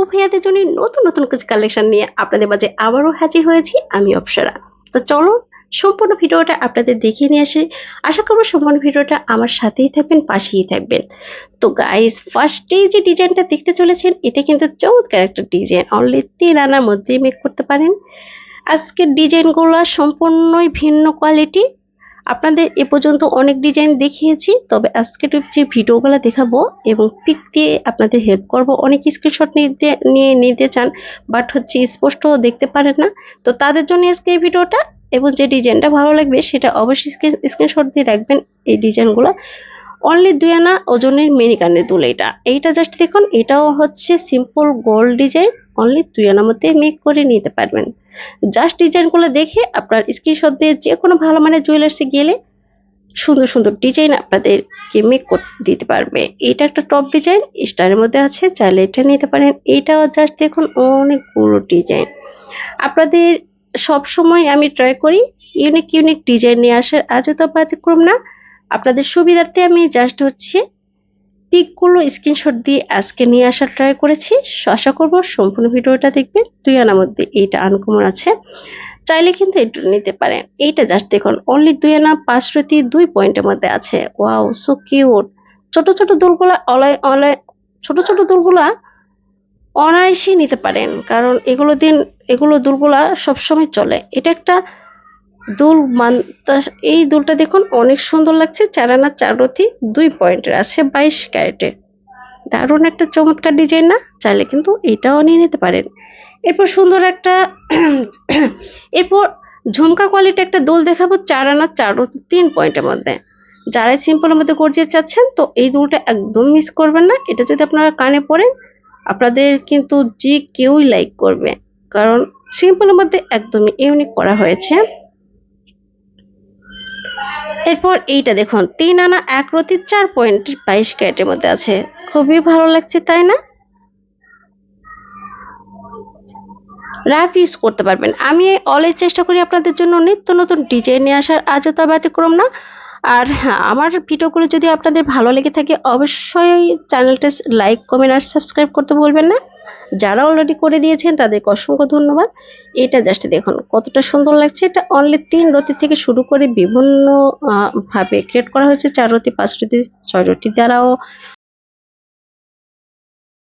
আপু ভাইয়াদের জন্য নতুন নতুন কিছু কালেকশন নিয়ে আপনাদের মাঝে আবারও হাজির হয়েছি আমি অপসরা। তো চলো, সম্পূর্ণ ভিডিওটা আপনাদের দেখিয়ে নিয়ে আসি। আশা করব সম্পূর্ণ ভিডিওটা আমার সাথেই থাকবেন, পাশেই থাকবেন। তো গাইস ফার্স্টেই যে ডিজাইনটা দেখতে চলেছেন, এটা কিন্তু চমৎকার একটা ডিজাইন অনলি তিন আনার মধ্যে মেক করতে পারেন। আজকের ডিজাইনগুলো সম্পূর্ণই ভিন্ন কোয়ালিটি আপনাদের এ পর্যন্ত অনেক ডিজাইন দেখিয়েছি, তবে আজকে যে ভিডিওগুলো দেখাবো এবং পিক দিয়ে আপনাদের হেল্প করব, অনেক স্ক্রিনশট নিতে নিয়ে নিতে চান বাট হচ্ছে স্পষ্ট দেখতে পারেন না। তো তাদের জন্য আজকে এই ভিডিওটা, এবং যে ডিজাইনটা ভালো লাগবে, সেটা অবশ্যই স্ক্রিনশট দিয়ে রাখবেন, এই ডিজাইনগুলো অনলি দুই আনা ওজনের মিনি কানের দুল এটা। এইটা জাস্ট দেখুন, এটাও হচ্ছে সিম্পল গোল্ড ডিজাইন অনলি দুই আনার মধ্যে মেক করে নিতে পারবেন। জাস্ট ডিজাইনগুলো দেখে আপনার স্ক্রিনশট দিয়ে যে কোনো ভালো মানের জুয়েলার্সে গেলে সুন্দর সুন্দর ডিজাইন আপনাদেরকে মেক দিতে পারবে। এটা একটা টপ ডিজাইন স্টারের মধ্যে আছে, চাইলে এটা নিতে পারেন। এটাও জাস্ট দেখুন, অনেক অনেকগুলো ডিজাইন আপনাদের সব সময় আমি ট্রাই করি ইউনিক ইউনিক ডিজাইন নিয়ে আসার আজও তো ব্যতিক্রম না। আপনাদের সুবিধার্থে আমি জাস্ট হচ্ছে পিকগুলো স্ক্রিনশট দিয়ে আজকে নিয়ে আসার ট্রাই করেছি। আশা করব সম্পূর্ণ ভিডিওটা দেখবেন। দুই আনার মধ্যে এইটা আনকমন আছে। চাইলে কিন্তু একটু নিতে পারেন। এইটা জাস্ট দেখুন অনলি দুই আনা পাঁচ রতি দুই পয়েন্টের মধ্যে আছে। ওয়াও সো কিউট ছোট ছোট দুলগুলা অলায় অলায় ছোট ছোট দুলগুলা অনায়াসেই নিতে পারেন। কারণ এগুলো দিন, এগুলো দুলগুলা সবসময় চলে। এটা একটা দুল মান, তা- এই দুলটা দেখুন অনেক সুন্দর লাগছে। চারানা চাররথি দুই পয়েন্টের আছে বাইশ ক্যারেটের দারুণ একটা চমৎকার ডিজাইন না? চাইলে কিন্তু এটাও নিয়ে নিতে পারেন। এরপর সুন্দর একটা এরপর ঝুমকা কোয়ালিটি একটা দোল দেখাবো চার আনা চার রথি তিন পয়েন্টের মধ্যে। যারাই সিম্পলের মধ্যে গর্জিয়ে চাচ্ছেন, তো এই দুলটা একদম মিস করবেন না। এটা যদি আপনারা কানে পড়েন, আপনাদের কিন্তু যে কেউই লাইক করবে। কারণ সিম্পলের মধ্যে একদমই ইউনিক করা হয়েছে। এরপর এইটা দেখুন, তিন আনা এক রতি চার পয়েন্ট বাইশ ক্যারেটের মধ্যে আছে। খুবই ভালো লাগছে, তাই না? র্যাপ ইউজ করতে পারবেন। আমি অলওয়েজ চেষ্টা করি আপনাদের জন্য নিত্য নতুন ডিজাইন নিয়ে আসার আজও তা ব্যতিক্রম না। আর হ্যাঁ আমার ভিডিওগুলো যদি আপনাদের ভালো লেগে থাকে, অবশ্যই চ্যানেলটা লাইক কমেন্ট আর সাবস্ক্রাইব করতে ভুলবেন না। যারা অলরেডি করে দিয়েছেন, তাদেরকে অসংখ্য ধন্যবাদ। এটা জাস্ট দেখুন, কতটা সুন্দর লাগছে। এটা অনলি তিন রতি থেকে শুরু করে বিভিন্ন ভাবে ক্রিয়েট করা হয়েছে। চার রতি, পাঁচ রতি, ছয় রতি দ্বারাও